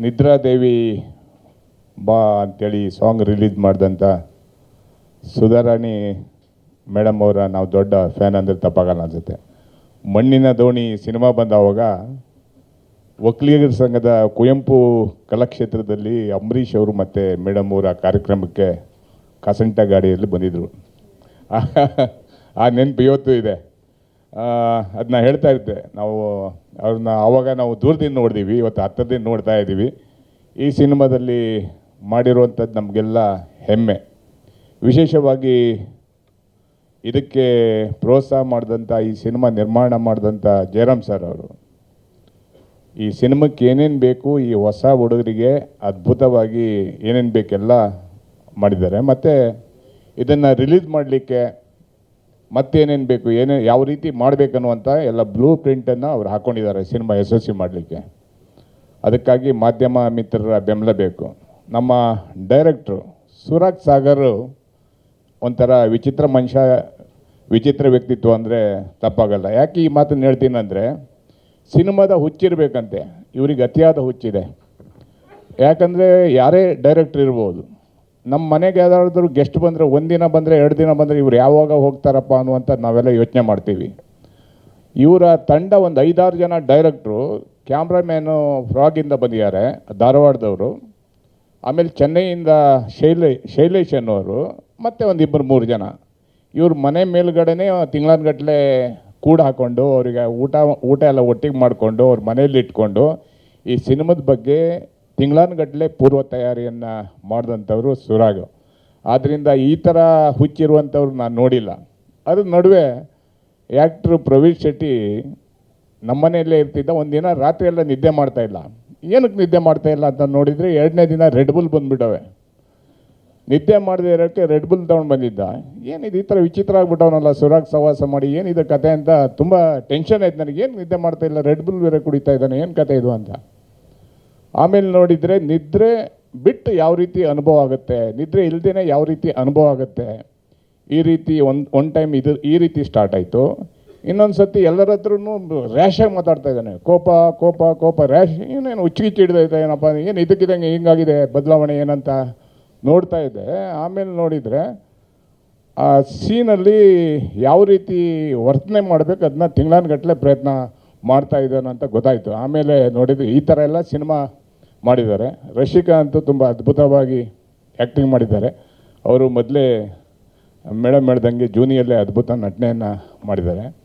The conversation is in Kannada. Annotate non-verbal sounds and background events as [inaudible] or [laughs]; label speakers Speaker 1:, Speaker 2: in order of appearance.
Speaker 1: ನಿದ್ರಾದೇವಿ ಬಾ ಅಂತೇಳಿ ಸಾಂಗ್ ರಿಲೀಸ್ ಮಾಡಿದಂಥ ಸುಧಾರಾಣಿ ಮೇಡಮ್ ಅವರ ನಾವು ದೊಡ್ಡ ಫ್ಯಾನ್ ಅಂದರೆ ತಪ್ಪಾಗಲ್ಲ ಅನ್ಸುತ್ತೆ. ಮಣ್ಣಿನ ದೋಣಿ ಸಿನಿಮಾ ಬಂದಾವಾಗ ಒಕ್ಕಲಿಗರ ಸಂಘದ ಕುವೆಂಪು ಕಲಾಕ್ಷೇತ್ರದಲ್ಲಿ ಅಂಬರೀಷ್ ಅವರು ಮತ್ತು ಮೇಡಮ್ ಅವರ ಕಾರ್ಯಕ್ರಮಕ್ಕೆ ಕಸಂಟ ಗಾಡಿಯಲ್ಲಿ ಬಂದಿದ್ದರು [laughs] ಆ ನೆನಪು ಇವತ್ತು ಇದೆ. ಅದನ್ನ ಹೇಳ್ತಾ ಇದ್ದೆ. ನಾವು ಅವ್ರನ್ನ ಆವಾಗ ನಾವು ದೂರದಿಂದ ನೋಡಿದ್ದೀವಿ ಇವತ್ತು ಹತ್ತದಿಂದ ನೋಡ್ತಾ ಇದ್ದೀವಿ. ಈ ಸಿನಿಮಾದಲ್ಲಿ ಮಾಡಿರುವಂಥದ್ದು ನಮಗೆಲ್ಲ ಹೆಮ್ಮೆ. ವಿಶೇಷವಾಗಿ ಇದಕ್ಕೆ ಪ್ರೋತ್ಸಾಹ ಮಾಡಿದಂಥ ಈ ಸಿನಿಮಾ ನಿರ್ಮಾಣ ಮಾಡಿದಂಥ ಜಯರಾಮ್ ಸರ್ ಅವರು. ಈ ಸಿನಿಮಕ್ಕೆ ಏನೇನು ಬೇಕು, ಈ ಹೊಸ ಹುಡುಗರಿಗೆ ಅದ್ಭುತವಾಗಿ ಏನೇನು ಬೇಕೆಲ್ಲ ಮಾಡಿದ್ದಾರೆ. ಮತ್ತು ಇದನ್ನು ರಿಲೀಸ್ ಮಾಡಲಿಕ್ಕೆ ಮತ್ತೇನೇನು ಬೇಕು, ಏನೇ, ಯಾವ ರೀತಿ ಮಾಡಬೇಕನ್ನುವಂಥ ಎಲ್ಲ ಬ್ಲೂ ಪ್ರಿಂಟನ್ನು ಅವ್ರು ಹಾಕ್ಕೊಂಡಿದ್ದಾರೆ ಸಿನಿಮಾ ಯಶಸ್ವಿ ಮಾಡಲಿಕ್ಕೆ. ಅದಕ್ಕಾಗಿ ಮಾಧ್ಯಮ ಮಿತ್ರರ ಬೆಂಬಲ ಬೇಕು. ನಮ್ಮ ಡೈರೆಕ್ಟ್ರು ಸುರಾಗ್ ಸಾಗರ್ ಒಂಥರ ವಿಚಿತ್ರ ಮನುಷ್ಯ, ವಿಚಿತ್ರ ವ್ಯಕ್ತಿತ್ವ ಅಂದರೆ ತಪ್ಪಾಗಲ್ಲ. ಯಾಕೆ ಈ ಮಾತನ್ನು ಹೇಳ್ತೀನಿ ಅಂದರೆ ಸಿನಿಮಾದ ಹುಚ್ಚಿರಬೇಕಂತೆ. ಇವ್ರಿಗೆ ಅತಿಯಾದ ಹುಚ್ಚಿದೆ. ಯಾಕಂದರೆ ಯಾರೇ ಡೈರೆಕ್ಟ್ರ್ ಇರ್ಬೋದು ನಮ್ಮ ಮನೆಗೆ ಯಾವ್ದಾದ್ರು ಗೆಸ್ಟ್ ಬಂದರೆ ಒಂದಿನ ಬಂದರೆ, ಎರಡು ದಿನ ಬಂದರೆ ಇವ್ರು ಯಾವಾಗ ಹೋಗ್ತಾರಪ್ಪ ಅನ್ನುವಂಥ ನಾವೆಲ್ಲ ಯೋಚನೆ ಮಾಡ್ತೀವಿ. ಇವರ ತಂಡ ಒಂದು ಐದಾರು ಜನ ಡೈರೆಕ್ಟ್ರು ಕ್ಯಾಮ್ರಾಮ್ಯಾನು ಫ್ರಾಗಿಂದ ಬಂದಿದ್ದಾರೆ, ಧಾರವಾಡದವರು. ಆಮೇಲೆ ಚೆನ್ನೈಯಿಂದ ಶೈಲೇ, ಶೈಲೇಶ್ ಅನ್ನೋರು, ಮತ್ತು ಒಂದು ಇಬ್ಬರು ಮೂರು ಜನ. ಇವ್ರ ಮನೆ ಮೇಲ್ಗಡೆನೇ ತಿಂಗಳನ್ಗಟ್ಟಲೆ ಕೂಡ ಹಾಕ್ಕೊಂಡು ಅವರಿಗೆ ಊಟ ಊಟ ಎಲ್ಲ ಒಟ್ಟಿಗೆ ಮಾಡಿಕೊಂಡು, ಅವ್ರ ಮನೇಲಿ ಇಟ್ಕೊಂಡು, ಈ ಸಿನಿಮಾದ ಬಗ್ಗೆ ತಿಂಗಳನ್ಗಟ್ಟಲೆ ಪೂರ್ವ ತಯಾರಿಯನ್ನು ಮಾಡಿದಂಥವ್ರು ಸುರಾಗ್. ಆದ್ದರಿಂದ ಈ ಥರ ಹುಚ್ಚಿರುವಂಥವ್ರು ನಾನು ನೋಡಿಲ್ಲ. ಅದ್ರ ನಡುವೆ ಆ್ಯಕ್ಟ್ರು ಪ್ರವೀಣ್ ಶೆಟ್ಟಿ ನಮ್ಮನೆಯಲ್ಲೇ ಇರ್ತಿದ್ದ ಒಂದಿನ ರಾತ್ರಿ ಎಲ್ಲ ನಿದ್ದೆ ಮಾಡ್ತಾ ಇಲ್ಲ. ಏನಕ್ಕೆ ನಿದ್ದೆ ಮಾಡ್ತಾ ಇಲ್ಲ ಅಂತ ನೋಡಿದರೆ ಎರಡನೇ ದಿನ ರೆಡ್ ಬುಲ್ ಬಂದುಬಿಟ್ಟವೆ. ನಿದ್ದೆ ಮಾಡದೇ ಇರೋಕ್ಕೆ ರೆಡ್ ಬುಲ್ ತೊಗೊಂಡು ಬಂದಿದ್ದ. ಏನಿದು ಈ ಥರ ವಿಚಿತ್ರ ಆಗ್ಬಿಟ್ಟವನಲ್ಲ ಸುರಾಗ್ ಸವಾಸ ಮಾಡಿ, ಏನಿದೆ ಕತೆ ಅಂತ ತುಂಬ ಟೆನ್ಷನ್ ಆಯ್ತು ನನಗೆ. ಏನು ನಿದ್ದೆ ಮಾಡ್ತಾಯಿಲ್ಲ ರೆಡ್ ಬುಲ್ ಬೇರೆ ಕುಡಿತಾ ಇದ್ದಾನೆ, ಏನು ಕತೆ ಇದು ಅಂತ. ಆಮೇಲೆ ನೋಡಿದರೆ ನಿದ್ರೆ ಬಿಟ್ಟು ಯಾವ ರೀತಿ ಅನುಭವ ಆಗುತ್ತೆ, ನಿದ್ರೆ ಇಲ್ಲದೇ ಯಾವ ರೀತಿ ಅನುಭವ ಆಗುತ್ತೆ, ಈ ರೀತಿ ಒಂದು ಒನ್ ಟೈಮ್ ಇದು, ಈ ರೀತಿ ಸ್ಟಾರ್ಟ್ ಆಯಿತು. ಇನ್ನೊಂದು ಸತಿ ಎಲ್ಲರ ಹತ್ರನೂ ರ್ಯಾಶಾಗಿ ಮಾತಾಡ್ತಾ ಇದ್ದಾನೆ. ಕೋಪ ಕೋಪ ಕೋಪ ರ್ಯಾಶ್ ಏನೇನು ಹುಚ್ಚಿಗಿಚ್ಚಿ ಹಿಡ್ದೈತೆ ಏನಪ್ಪ, ಏನು ಇದಕ್ಕಿದಂಗೆ ಹಿಂಗಾಗಿದೆ, ಬದಲಾವಣೆ ಏನಂತ ನೋಡ್ತಾ ಇದ್ದೆ. ಆಮೇಲೆ ನೋಡಿದರೆ ಆ ಸೀನಲ್ಲಿ ಯಾವ ರೀತಿ ವರ್ತನೆ ಮಾಡಬೇಕು ಅದನ್ನ ತಿಂಗಳಾನುಗಟ್ಟಲೆ ಪ್ರಯತ್ನ ಮಾಡ್ತಾ ಇದ್ದಾನಂತ ಗೊತ್ತಾಯಿತು. ಆಮೇಲೆ ನೋಡಿದ್ರೆ ಈ ಥರ ಎಲ್ಲ ಸಿನಿಮಾ ಮಾಡಿದ್ದಾರೆ. ರಶಿಕಾ ಅಂತೂ ತುಂಬ ಅದ್ಭುತವಾಗಿ ಆ್ಯಕ್ಟಿಂಗ್ ಮಾಡಿದ್ದಾರೆ. ಅವರು ಮೊದಲೇ ಮೇಡಮ್ ಹೇಳ್ದಂಗೆ ಜೂನಿಯಲ್ಲೇ ಅದ್ಭುತ ನಟನೆಯನ್ನು ಮಾಡಿದ್ದಾರೆ.